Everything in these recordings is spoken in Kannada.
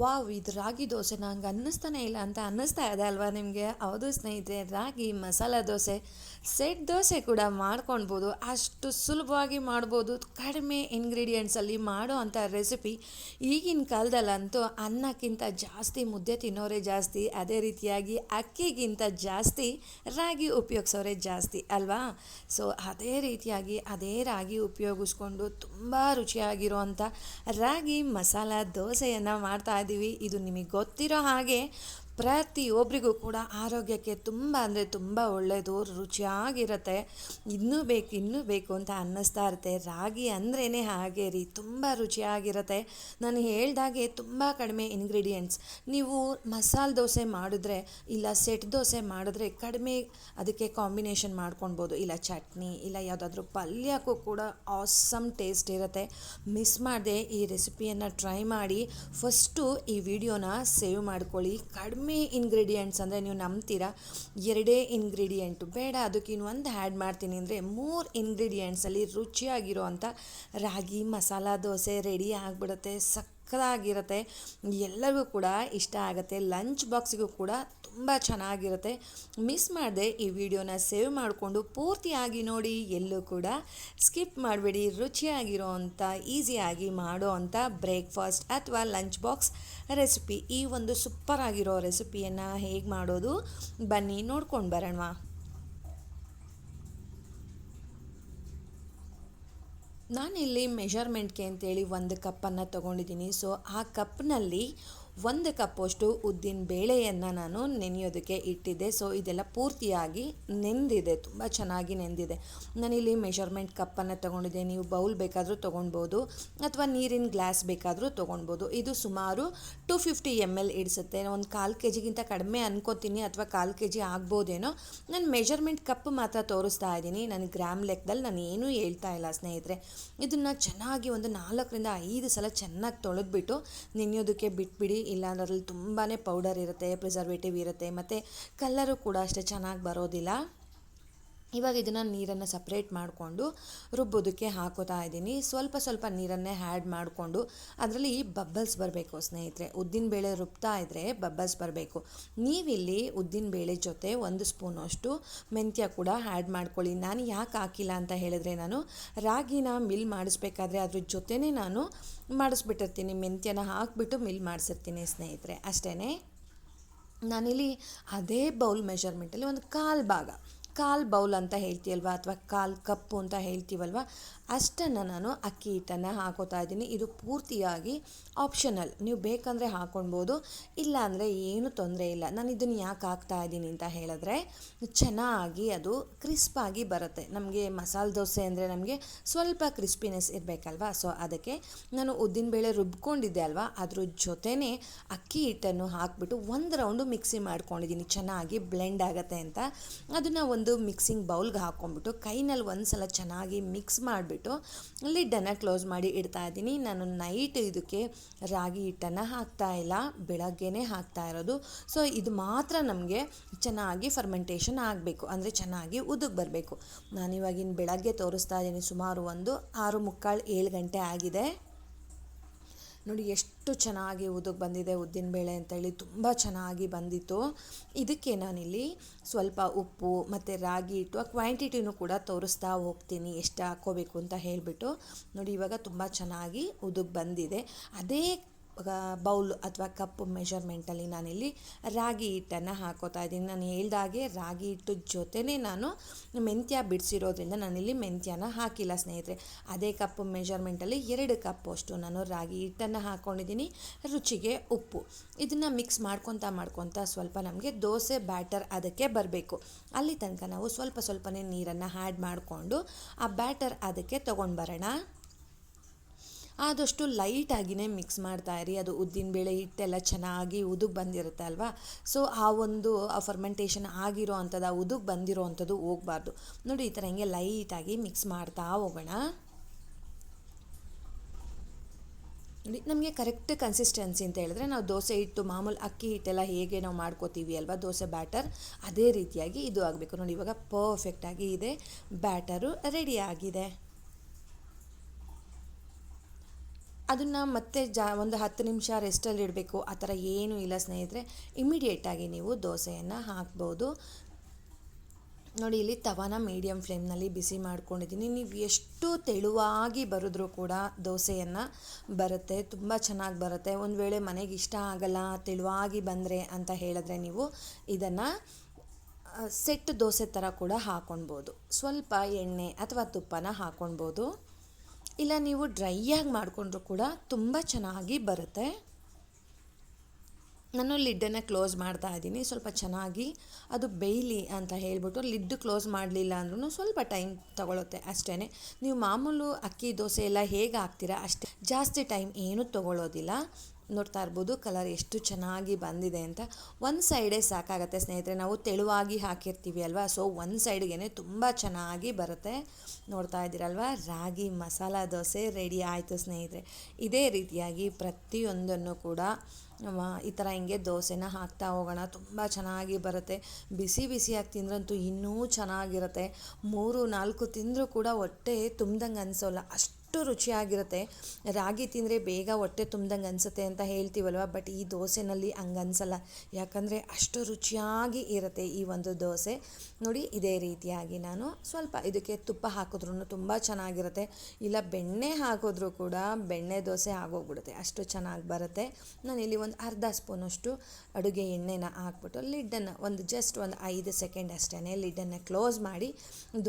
ವಾವ್, ಇದು ರಾಗಿ ದೋಸೆ, ನಂಗೆ ಅನ್ನಿಸ್ತಾನೆ ಇಲ್ಲ ಅಂತ ಅನ್ನಿಸ್ತಾ ಇದೆ ಅಲ್ವಾ ನಿಮಗೆ? ಹೌದು ಸ್ನೇಹಿತರೆ, ರಾಗಿ, ಮಸಾಲ ದೋಸೆ, ಸೆಟ್ ದೋಸೆ ಕೂಡ ಮಾಡ್ಕೊಳ್ಬೋದು ಅಷ್ಟು ಸುಲಭವಾಗಿ ಮಾಡ್ಬೋದು. ಕಡಿಮೆ ಇಂಗ್ರೀಡಿಯೆಂಟ್ಸಲ್ಲಿ ಮಾಡೋ ಅಂಥ ರೆಸಿಪಿ ಈಗಿನ ಕಾಲದಲ್ಲಂತೂ ಅನ್ನಕ್ಕಿಂತ ಜಾಸ್ತಿ ಮುದ್ದೆ ತಿನ್ನೋರೇ ಜಾಸ್ತಿ, ಅದೇ ರೀತಿಯಾಗಿ ಅಕ್ಕಿಗಿಂತ ಜಾಸ್ತಿ ರಾಗಿ ಉಪಯೋಗಿಸೋರೇ ಜಾಸ್ತಿ ಅಲ್ವಾ? ಸೊ ಅದೇ ರೀತಿಯಾಗಿ ಅದೇ ರಾಗಿ ಉಪಯೋಗಿಸ್ಕೊಂಡು ತುಂಬ ರುಚಿಯಾಗಿರುವಂಥ ರಾಗಿ ಮಸಾಲ ದೋಸೆಯನ್ನು ಮಾಡ್ತಾ ಇದ್ದೀವಿ ಇದು ನಿಮಗೆ ಗೊತ್ತಿರೋ ಹಾಗೆ ಪ್ರತಿಯೊಬ್ಬರಿಗೂ ಕೂಡ ಆರೋಗ್ಯಕ್ಕೆ ತುಂಬ ಅಂದರೆ ತುಂಬ ಒಳ್ಳೆಯದು, ರುಚಿಯಾಗಿರುತ್ತೆ. ಇನ್ನೂ ಬೇಕು ಇನ್ನೂ ಬೇಕು ಅಂತ ಅನ್ನಿಸ್ತಾ ಇರುತ್ತೆ. ರಾಗಿ ಅಂದ್ರೇ ಹಾಗೆ ರೀ, ತುಂಬ ರುಚಿಯಾಗಿರುತ್ತೆ. ನಾನು ಹೇಳ್ದಾಗೆ ತುಂಬ ಕಡಿಮೆ ಇಂಗ್ರೀಡಿಯೆಂಟ್ಸ್ ನೀವು ಮಸಾಲೆ ದೋಸೆ ಮಾಡಿದ್ರೆ ಇಲ್ಲ ಸೆಟ್ ದೋಸೆ ಮಾಡಿದ್ರೆ ಕಡಿಮೆ ಅದಕ್ಕೆ ಕಾಂಬಿನೇಷನ್ ಮಾಡ್ಕೊಳ್ಬೋದು. ಇಲ್ಲ ಚಟ್ನಿ, ಇಲ್ಲ ಯಾವುದಾದ್ರೂ ಪಲ್ಯಕ್ಕೂ ಕೂಡ ಆಸಮ್ ಟೇಸ್ಟ್ ಇರುತ್ತೆ. ಮಿಸ್ ಮಾಡದೆ ಈ ರೆಸಿಪಿಯನ್ನು ಟ್ರೈ ಮಾಡಿ ಫಸ್ಟು ಈ ವಿಡಿಯೋನ ಸೇವ್ ಮಾಡ್ಕೊಳ್ಳಿ. ಕಡಿಮೆ ಇಂಗ್ರೀಡಿಯೆಂಟ್ಸ್ ಅಂದರೆ ನೀವು ನಂಬ್ತೀರಾ? ಎರಡೇ ಇಂಗ್ರೀಡಿಯೆಂಟು ಬೇಡ, ಅದಕ್ಕೆ ಇನ್ನೊಂದು ಆ್ಯಡ್ ಮಾಡ್ತೀನಿ ಅಂದರೆ ಮೂರು ಇಂಗ್ರೀಡಿಯೆಂಟ್ಸಲ್ಲಿ ರುಚಿಯಾಗಿರೋ ಅಂಥ ರಾಗಿ, ಮಸಾಲ, ದೋಸೆ ರೆಡಿ ಆಗಿಬಿಡುತ್ತೆ. ಸಕ್ಕತ್ತಾಗಿರುತ್ತೆ ಎಲ್ಲರಿಗೂ ಕೂಡ ಇಷ್ಟ ಆಗುತ್ತೆ. ಲಂಚ್ ಬಾಕ್ಸಿಗೂ ಕೂಡ ತುಂಬ ಚೆನ್ನಾಗಿರುತ್ತೆ. ಮಿಸ್ ಮಾಡದೆ ಈ ವಿಡಿಯೋನ ಸೇವ್ ಮಾಡಿಕೊಂಡು ಪೂರ್ತಿಯಾಗಿ ನೋಡಿ. ಎಲ್ಲೂ ಕೂಡ ಸ್ಕಿಪ್ ಮಾಡಬೇಡಿ. ರುಚಿಯಾಗಿರೋ ಅಂಥ ಈಸಿಯಾಗಿ ಮಾಡೋ ಅಂಥ ಬ್ರೇಕ್ಫಾಸ್ಟ್ ಅಥವಾ ಲಂಚ್ ಬಾಕ್ಸ್ ರೆಸಿಪಿ. ಈ ಒಂದು ಸೂಪರ್ ಆಗಿರೋ ರೆಸಿಪಿಯನ್ನು ಹೇಗೆ ಮಾಡೋದು? ಬನ್ನಿ ನೋಡ್ಕೊಂಡು ಬರೋಣವಾ. ನಾನಿಲ್ಲಿ ಮೆಷರ್ಮೆಂಟ್ಗೆ ಅಂತೇಳಿ ಒಂದು ಕಪ್ಪನ್ನು ತೊಗೊಂಡಿದ್ದೀನಿ. ಸೊ ಆ ಕಪ್ನಲ್ಲಿ ಒಂದು ಕಪ್ಪಷ್ಟು ಉದ್ದಿನ ಬೇಳೆಯನ್ನು ನಾನು ನೆನೆಯೋದಕ್ಕೆ ಇಟ್ಟಿದ್ದೆ. ಸೊ ಇದೆಲ್ಲ ಪೂರ್ತಿಯಾಗಿ ನೆಂದಿದೆ, ತುಂಬ ಚೆನ್ನಾಗಿ ನೆಂದಿದೆ. ನಾನಿಲ್ಲಿ ಮೆಷರ್ಮೆಂಟ್ ಕಪ್ಪನ್ನು ತೊಗೊಂಡಿದ್ದೆ. ನೀವು ಬೌಲ್ ಬೇಕಾದರೂ ತೊಗೊಳ್ಬೋದು ಅಥವಾ ನೀರಿನ ಗ್ಲಾಸ್ ಬೇಕಾದರೂ ತೊಗೊಳ್ಬೋದು ಇದು ಸುಮಾರು ಟು ಫಿಫ್ಟಿ ಎಂ ಎಲ್ ಇಡಿಸುತ್ತೆ. ಒಂದು ಕಾಲು ಕೆ ಜಿಗಿಂತ ಕಡಿಮೆ ಅನ್ಕೋತೀನಿ, ಅಥವಾ ಕಾಲು ಕೆ ಜಿ ಆಗ್ಬೋದೇನೋ. ನಾನು ಮೆಷರ್ಮೆಂಟ್ ಕಪ್ ಮಾತ್ರ ತೋರಿಸ್ತಾ ಇದ್ದೀನಿ. ನಾನು ಗ್ರಾಮ್ ಲೆಕ್ಕದಲ್ಲಿ ನಾನು ಏನೂ ಹೇಳ್ತಾ ಇಲ್ಲ, ಸ್ನೇಹಿತರೆ. ಇದನ್ನು ಚೆನ್ನಾಗಿ ಒಂದು ನಾಲ್ಕರಿಂದ ಐದು ಸಲ ಚೆನ್ನಾಗಿ ತೊಳೆದ್ಬಿಟ್ಟು ನೆನೆಯೋದಕ್ಕೆ ಬಿಟ್ಬಿಡಿ. ಇಲ್ಲ ಅದ್ರಲ್ಲಿ ತುಂಬಾ ಪೌಡರ್ ಇರುತ್ತೆ ಪ್ರಿಸರ್ವೇಟಿವ್ ಇರುತ್ತೆ ಮತ್ತು ಕಲ್ಲರು ಕೂಡ ಅಷ್ಟೇ ಚೆನ್ನಾಗಿ ಬರೋದಿಲ್ಲ. ಇವಾಗ ಇದನ್ನು ನೀರನ್ನು ಸಪ್ರೇಟ್ ಮಾಡಿಕೊಂಡು ರುಬ್ಬೋದಕ್ಕೆ ಹಾಕೋತಾ ಇದ್ದೀನಿ. ಸ್ವಲ್ಪ ಸ್ವಲ್ಪ ನೀರನ್ನೇ ಹ್ಯಾಡ್ ಮಾಡಿಕೊಂಡು ಅದರಲ್ಲಿ ಬಬ್ಬಲ್ಸ್ ಬರಬೇಕು ಸ್ನೇಹಿತರೆ. ಉದ್ದಿನಬೇಳೆ ರುಬ್ತಾ ಇದ್ದರೆ ಬಬ್ಬಲ್ಸ್ ಬರಬೇಕು. ನೀವಿಲ್ಲಿ ಉದ್ದಿನಬೇಳೆ ಜೊತೆ ಒಂದು ಸ್ಪೂನಷ್ಟು ಮೆಂತ್ಯ ಕೂಡ ಆ್ಯಡ್ ಮಾಡ್ಕೊಳ್ಳಿ. ನಾನು ಯಾಕೆ ಹಾಕಿಲ್ಲ ಅಂತ ಹೇಳಿದ್ರೆ ನಾನು ರಾಗಿನ ಮಿಲ್ ಮಾಡಿಸ್ಬೇಕಾದ್ರೆ ಅದ್ರ ಜೊತೆನೇ ನಾನು ಮಾಡಿಸ್ಬಿಟ್ಟಿರ್ತೀನಿ. ಮೆಂತ್ಯನ ಹಾಕಿಬಿಟ್ಟು ಮಿಲ್ ಮಾಡಿಸಿರ್ತೀನಿ ಸ್ನೇಹಿತರೆ. ಅಷ್ಟೇ ನಾನಿಲ್ಲಿ ಅದೇ ಬೌಲ್ ಮೆಷರ್ಮೆಂಟಲ್ಲಿ ಒಂದು ಕಾಲು ಭಾಗ ಕಾಲು ಬೌಲ್ ಅಂತ ಹೇಳ್ತೀವಲ್ವ ಅಥವಾ ಕಾಲು ಕಪ್ಪು ಅಂತ ಹೇಳ್ತೀವಲ್ವ, ಅಷ್ಟನ್ನು ನಾನು ಅಕ್ಕಿ ಹಿಟ್ಟನ್ನು ಹಾಕೋತಾ ಇದ್ದೀನಿ. ಇದು ಪೂರ್ತಿಯಾಗಿ ಆಪ್ಷನಲ್ ನೀವು ಬೇಕಂದರೆ ಹಾಕೊಳ್ಬೋದು ಇಲ್ಲ ಅಂದರೆ ಏನೂ ತೊಂದರೆ ಇಲ್ಲ. ನಾನು ಇದನ್ನು ಯಾಕೆ ಹಾಕ್ತಾ ಇದ್ದೀನಿ ಅಂತ ಹೇಳಿದ್ರೆ, ಚೆನ್ನಾಗಿ ಅದು ಕ್ರಿಸ್ಪಾಗಿ ಬರುತ್ತೆ. ನಮಗೆ ಮಸಾಲೆ ದೋಸೆ ಅಂದರೆ ನಮಗೆ ಸ್ವಲ್ಪ ಕ್ರಿಸ್ಪಿನೆಸ್ ಇರಬೇಕಲ್ವಾ? ಸೊ ಅದಕ್ಕೆ ನಾನು ಉದ್ದಿನಬೇಳೆ ರುಬ್ಕೊಂಡಿದ್ದೆ ಅಲ್ವಾ? ಅದ್ರ ಜೊತೆನೇ ಅಕ್ಕಿ ಹಿಟ್ಟನ್ನು ಹಾಕಿಬಿಟ್ಟು ಒಂದು ರೌಂಡು ಮಿಕ್ಸಿ ಮಾಡ್ಕೊಂಡಿದ್ದೀನಿ. ಚೆನ್ನಾಗಿ ಬ್ಲೆಂಡ್ ಆಗುತ್ತೆ ಅಂತ. ಅದನ್ನು ಒಂದು ಮಿಕ್ಸಿಂಗ್ ಬೌಲ್ಗೆ ಹಾಕ್ಕೊಂಡ್ಬಿಟ್ಟು ಕೈನಲ್ಲಿ ಒಂದು ಸಲ ಚೆನ್ನಾಗಿ ಮಿಕ್ಸ್ ಮಾಡಿಬಿಟ್ಟು ಲಿಡ್ಡನ್ನು ಕ್ಲೋಸ್ ಮಾಡಿ ಇಡ್ತಾ ಇದ್ದೀನಿ. ನಾನು ನೈಟ್ ಇದಕ್ಕೆ ರಾಗಿ ಹಿಟ್ಟನ್ನು ಹಾಕ್ತಾ ಇಲ್ಲ, ಬೆಳಗ್ಗೆನೇ ಹಾಕ್ತಾ ಇರೋದು. ಸೊ ಇದು ಮಾತ್ರ ನಮಗೆ ಚೆನ್ನಾಗಿ ಫರ್ಮೆಂಟೇಷನ್ ಆಗಬೇಕು. ಅಂದರೆ ಚೆನ್ನಾಗಿ ಉದುಗ್ ಬರಬೇಕು. ನಾನಿವಾಗಿನ ಬೆಳಗ್ಗೆ ತೋರಿಸ್ತಾ ಇದ್ದೀನಿ ಸುಮಾರು ಒಂದು ಆರು ಮುಕ್ಕಾಲು ಏಳು ಗಂಟೆ ಆಗಿದೆ. ನೋಡಿ, ಎಷ್ಟು ಚೆನ್ನಾಗಿ ಉದುಗ್ ಬಂದಿದೆ ಉದ್ದಿನಬೇಳೆ ಅಂತೇಳಿ, ತುಂಬ ಚೆನ್ನಾಗಿ ಬಂದಿತ್ತು. ಇದಕ್ಕೆ ನಾನಿಲ್ಲಿ ಸ್ವಲ್ಪ ಉಪ್ಪು ಮತ್ತು ರಾಗಿ ಹಿಟ್ಟು ಆ ಕ್ವಾಂಟಿಟಿನೂ ಕೂಡ ತೋರಿಸ್ತಾ ಹೋಗ್ತೀನಿ, ಎಷ್ಟು ಹಾಕ್ಕೋಬೇಕು ಅಂತ ಹೇಳಿಬಿಟ್ಟು. ನೋಡಿ, ಇವಾಗ ತುಂಬ ಚೆನ್ನಾಗಿ ಉದುಗ್ ಬಂದಿದೆ. ಅದೇ ಬೌಲ್ ಅಥವಾ ಕಪ್ ಮೆಷರ್ಮೆಂಟಲ್ಲಿ ನಾನಿಲ್ಲಿ ರಾಗಿ ಹಿಟ್ಟನ್ನು ಹಾಕೋತಾ ಇದ್ದೀನಿ. ನಾನು ಹೇಳ್ದಾಗೆ ರಾಗಿ ಹಿಟ್ಟು ಜೊತೆನೇ ನಾನು ಮೆಂತ್ಯ ಬಿಡಿಸಿರೋದ್ರಿಂದ ನಾನಿಲ್ಲಿ ಮೆಂತ್ಯನ ಹಾಕಿಲ್ಲ ಸ್ನೇಹಿತರೆ. ಅದೇ ಕಪ್ ಮೆಷರ್ಮೆಂಟಲ್ಲಿ ಎರಡು ಕಪ್ ಅಷ್ಟು ನಾನು ರಾಗಿ ಹಿಟ್ಟನ್ನು ಹಾಕ್ಕೊಂಡಿದ್ದೀನಿ ರುಚಿಗೆ ಉಪ್ಪು. ಇದನ್ನು ಮಿಕ್ಸ್ ಮಾಡ್ಕೊತಾ ಮಾಡ್ಕೊತಾ ಸ್ವಲ್ಪ ನಮಗೆ ದೋಸೆ, ಬ್ಯಾಟರ್ ಅದಕ್ಕೆ ಬರಬೇಕು. ಅಲ್ಲಿ ತನಕ ನಾವು ಸ್ವಲ್ಪ ಸ್ವಲ್ಪನೇ ನೀರನ್ನು ಆ್ಯಡ್ ಮಾಡಿಕೊಂಡು ಆ ಬ್ಯಾಟರ್ ಅದಕ್ಕೆ ತೊಗೊಂಡು ಬರೋಣ. ಆದಷ್ಟು ಲೈಟಾಗಿಯೇ ಮಿಕ್ಸ್ ಮಾಡ್ತಾ ಇರಿ. ಅದು ಉದ್ದಿನ ಬೇಳೆ ಹಿಟ್ಟೆಲ್ಲ ಚೆನ್ನಾಗಿ ಉದುಗ್ ಬಂದಿರುತ್ತೆ ಅಲ್ವಾ? ಸೊ ಆ ಒಂದು ಫರ್ಮೆಂಟೇಷನ್ ಆಗಿರೋ ಅಂಥದ್ದು, ಆ ಉದುಗ್ ಬಂದಿರೋ ಅಂಥದ್ದು ಹೋಗಬಾರ್ದು. ನೋಡಿ, ಈ ಥರ ಹಿಂಗೆ ಲೈಟಾಗಿ ಮಿಕ್ಸ್ ಮಾಡ್ತಾ ಹೋಗೋಣ. ನೋಡಿ, ನಮಗೆ ಕರೆಕ್ಟ್ ಕನ್ಸಿಸ್ಟೆನ್ಸಿ ಅಂತ ಹೇಳಿದ್ರೆ, ನಾವು ದೋಸೆ ಹಿಟ್ಟು, ಮಾಮೂಲು ಅಕ್ಕಿ ಹಿಟ್ಟೆಲ್ಲ ಹೇಗೆ ನಾವು ಮಾಡ್ಕೋತೀವಿ ಅಲ್ವಾ, ದೋಸೆ ಬ್ಯಾಟರ್ ಅದೇ ರೀತಿಯಾಗಿ ಇದು ಆಗಬೇಕು. ನೋಡಿ, ಇವಾಗ ಪರ್ಫೆಕ್ಟಾಗಿ ಇದೆ ಬ್ಯಾಟರು ರೆಡಿ ಆಗಿದೆ. ಅದನ್ನು ಮತ್ತೆ ಜಾ, ಒಂದು ಹತ್ತು ನಿಮಿಷ ರೆಸ್ಟಲ್ಲಿ ಇಡಬೇಕು. ಆ ಥರ ಏನೂ ಇಲ್ಲ ಸ್ನೇಹಿತರೆ. ಇಮಿಡಿಯೇಟಾಗಿ ನೀವು ದೋಸೆಯನ್ನು ಹಾಕ್ಬೋದು. ನೋಡಿ, ಇಲ್ಲಿ ತವಾನ ಮೀಡಿಯಮ್ ಫ್ಲೇಮ್ನಲ್ಲಿ ಬಿಸಿ ಮಾಡ್ಕೊಂಡಿದ್ದೀನಿ. ನೀವು ಎಷ್ಟು ತೆಳುವಾಗಿ ಬರೆದ್ರೂ ಕೂಡ ದೋಸೆಯನ್ನು ಬರುತ್ತೆ. ತುಂಬ ಚೆನ್ನಾಗಿ ಬರುತ್ತೆ. ಒಂದು ವೇಳೆ ಮನೆಗೆ ಇಷ್ಟ ಆಗಲ್ಲ, ತೆಳುವಾಗಿ ಬಂದರೆ ಅಂತ ಹೇಳಿದ್ರೆ ನೀವು ಇದನ್ನು ಸೆಟ್ ದೋಸೆ ಥರ ಕೂಡ ಹಾಕ್ಕೊಳ್ಬೋದು ಸ್ವಲ್ಪ ಎಣ್ಣೆ ಅಥವಾ ತುಪ್ಪನ ಹಾಕೊಳ್ಬೋದು ಇಲ್ಲ, ನೀವು ಡ್ರೈಯಾಗಿ ಮಾಡಿಕೊಂಡ್ರೂ ಕೂಡ ತುಂಬ ಚೆನ್ನಾಗಿ ಬರುತ್ತೆ. ನಾನು ಲಿಡ್ಡನ್ನು ಕ್ಲೋಸ್ ಮಾಡ್ತಾ ಇದ್ದೀನಿ, ಸ್ವಲ್ಪ ಚೆನ್ನಾಗಿ. ಅದು ಬೇಯಲಿ ಅಂತ ಹೇಳ್ಬಿಟ್ಟು ಲಿಡ್ ಕ್ಲೋಸ್ ಮಾಡಲಿಲ್ಲ ಅಂದ್ರೂ ಸ್ವಲ್ಪ ಟೈಮ್ ತೊಗೊಳುತ್ತೆ ಅಷ್ಟೇ ನೀವು ಮಾಮೂಲು ಅಕ್ಕಿ, ದೋಸೆ ಎಲ್ಲ ಹೇಗೆ ಹಾಕ್ತೀರಾ ಅಷ್ಟೇ. ಜಾಸ್ತಿ ಟೈಮ್ ಏನೂ ತೊಗೊಳ್ಳೋದಿಲ್ಲ ನೋಡ್ತಾ ಇರ್ಬೋದು ಕಲರ್ ಎಷ್ಟು ಚೆನ್ನಾಗಿ ಬಂದಿದೆ ಅಂತ. ಒಂದು ಸೈಡೇ ಸಾಕಾಗತ್ತೆ ಸ್ನೇಹಿತರೆ, ನಾವು ತೆಳುವಾಗಿ ಹಾಕಿರ್ತೀವಿ ಅಲ್ವಾ? ಸೊ ಒಂದು ಸೈಡ್ಗೆ ತುಂಬ ಚೆನ್ನಾಗಿ ಬರುತ್ತೆ. ನೋಡ್ತಾ ಇದ್ದೀರಲ್ವ? ರಾಗಿ ಮಸಾಲ ದೋಸೆ ರೆಡಿ ಆಯಿತು ಸ್ನೇಹಿತರೆ. ಇದೇ ರೀತಿಯಾಗಿ ಪ್ರತಿಯೊಂದನ್ನು ಕೂಡ ಈ ಥರ ಹಿಂಗೆ ದೋಸೆನ ಹಾಕ್ತಾ ಹೋಗೋಣ. ತುಂಬ ಚೆನ್ನಾಗಿ ಬರುತ್ತೆ. ಬಿಸಿ ಬಿಸಿಯಾಗಿ ತಿಂದ್ರಂತೂ ಇನ್ನೂ ಚೆನ್ನಾಗಿರುತ್ತೆ. ಮೂರು ನಾಲ್ಕು ತಿಂದರೂ ಕೂಡ ಹೊಟ್ಟೆ ತುಂಬ್ದಂಗೆ ಅನಿಸೋಲ್ಲ. ಅಷ್ಟು ಅಷ್ಟು ರುಚಿಯಾಗಿರುತ್ತೆ. ರಾಗಿ ತಿಂದರೆ ಬೇಗ ಹೊಟ್ಟೆ ತುಂಬ್ದಂಗೆ ಅನಿಸುತ್ತೆ ಅಂತ ಹೇಳ್ತೀವಲ್ವ? ಬಟ್ ಈ ದೋಸೆನಲ್ಲಿ ಹಂಗನ್ಸಲ್ಲ ಯಾಕಂದರೆ ಅಷ್ಟು ರುಚಿಯಾಗಿ ಇರುತ್ತೆ ಈ ಒಂದು ದೋಸೆ. ನೋಡಿ, ಇದೇ ರೀತಿಯಾಗಿ ನಾನು ಸ್ವಲ್ಪ ಇದಕ್ಕೆ ತುಪ್ಪ ಹಾಕಿದ್ರೂ ತುಂಬ ಚೆನ್ನಾಗಿರುತ್ತೆ. ಇಲ್ಲ, ಬೆಣ್ಣೆ ಹಾಕಿದ್ರೂ ಕೂಡ ಬೆಣ್ಣೆ ದೋಸೆ ಆಗೋಗ್ಬಿಡುತ್ತೆ. ಅಷ್ಟು ಚೆನ್ನಾಗಿ ಬರುತ್ತೆ. ನಾನು ಇಲ್ಲಿ ಒಂದು ಅರ್ಧ ಸ್ಪೂನಷ್ಟು ಅಡುಗೆ ಎಣ್ಣೆನ ಹಾಕ್ಬಿಟ್ಟು ಲಿಡ್ಡನ್ನು ಒಂದು ಜಸ್ಟ್ ಒಂದು ಐದು ಸೆಕೆಂಡ್ ಅಷ್ಟೇ ಲಿಡ್ಡನ್ನು ಕ್ಲೋಸ್ ಮಾಡಿ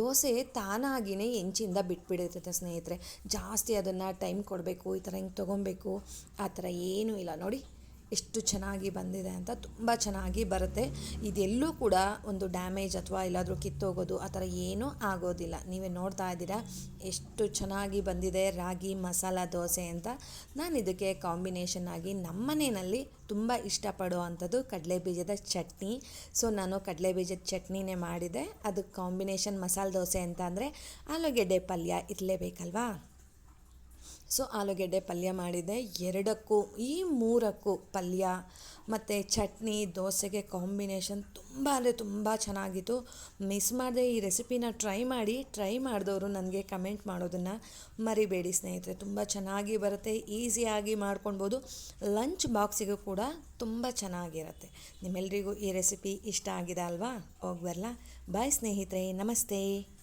ದೋಸೆ ತಾನಾಗಿಯೇ ಹೆಂಚಿಂದ ಬಿಟ್ಬಿಡುತ್ತೆ ಸ್ನೇಹಿತರೆ. ಜಾಸ್ತಿ ಅದನ್ನು ಟೈಮ್ ಕೊಡಬೇಕು, ಈ ಥರ ಹಿಂಗೆ ತೊಗೊಬೇಕು, ಆ ಥರ ಏನೂ ಇಲ್ಲ. ನೋಡಿ, ಎಷ್ಟು ಚೆನ್ನಾಗಿ ಬಂದಿದೆ ಅಂತ ತುಂಬ ಚೆನ್ನಾಗಿ ಬರುತ್ತೆ. ಇದೆಲ್ಲೂ ಕೂಡ ಒಂದು ಡ್ಯಾಮೇಜ್ ಅಥವಾ ಎಲ್ಲಾದರೂ ಕಿತ್ತೋಗೋದು ಆ ಥರ ಏನೂ ಆಗೋದಿಲ್ಲ. ನೀವೇ ನೋಡ್ತಾ ಇದ್ದೀರಾ, ಎಷ್ಟು ಚೆನ್ನಾಗಿ ಬಂದಿದೆ ರಾಗಿ ಮಸಾಲ ದೋಸೆ ಅಂತ. ನಾನು ಇದಕ್ಕೆ ಕಾಂಬಿನೇಷನ್ ಆಗಿ ನಮ್ಮನೆಯಲ್ಲಿ ತುಂಬ ಇಷ್ಟಪಡೋ ಅಂಥದ್ದು ಕಡಲೆ ಬೀಜದ ಚಟ್ನಿ. ಸೊ ನಾನು ಕಡಲೆ ಬೀಜದ ಚಟ್ನಿನೇ ಮಾಡಿದೆ. ಅದಕ್ಕೆ ಕಾಂಬಿನೇಷನ್ ಮಸಾಲೆ ದೋಸೆ ಅಂತ ಅಂದರೆ ಆಲೂಗೆಡ್ಡೆ ಪಲ್ಯ ಇರಲೇಬೇಕಲ್ವಾ? ಸೊ ಆಲೂಗೆಡ್ಡೆ ಪಲ್ಯ ಮಾಡಿದೆ ಎರಡಕ್ಕೂ, ಈ ಮೂರಕ್ಕೂ ಪಲ್ಯ ಮತ್ತು ಚಟ್ನಿ, ದೋಸೆಗೆ ಕಾಂಬಿನೇಷನ್ ತುಂಬ ಅಂದರೆ ತುಂಬ ಚೆನ್ನಾಗಿತ್ತು. ಮಿಸ್ ಮಾಡದೆ ಈ ರೆಸಿಪಿನ ಟ್ರೈ ಮಾಡಿ. ಟ್ರೈ ಮಾಡಿದವರು ನನಗೆ ಕಮೆಂಟ್ ಮಾಡೋದನ್ನು ಮರಿಬೇಡಿ ಸ್ನೇಹಿತರೆ. ತುಂಬ ಚೆನ್ನಾಗಿ ಬರುತ್ತೆ. ಈಸಿಯಾಗಿ ಮಾಡ್ಕೊಳ್ಬೋದು. ಲಂಚ್ ಬಾಕ್ಸಿಗೂ ಕೂಡ ತುಂಬ ಚೆನ್ನಾಗಿರುತ್ತೆ. ನಿಮ್ಮೆಲ್ಲರಿಗೂ ಈ ರೆಸಿಪಿ ಇಷ್ಟ ಆಗಿದೆ ಅಲ್ವಾ? ಹೋಗಿ ಬರಲ್ಲ ಬಾಯ್ ಸ್ನೇಹಿತರೆ. ನಮಸ್ತೆ.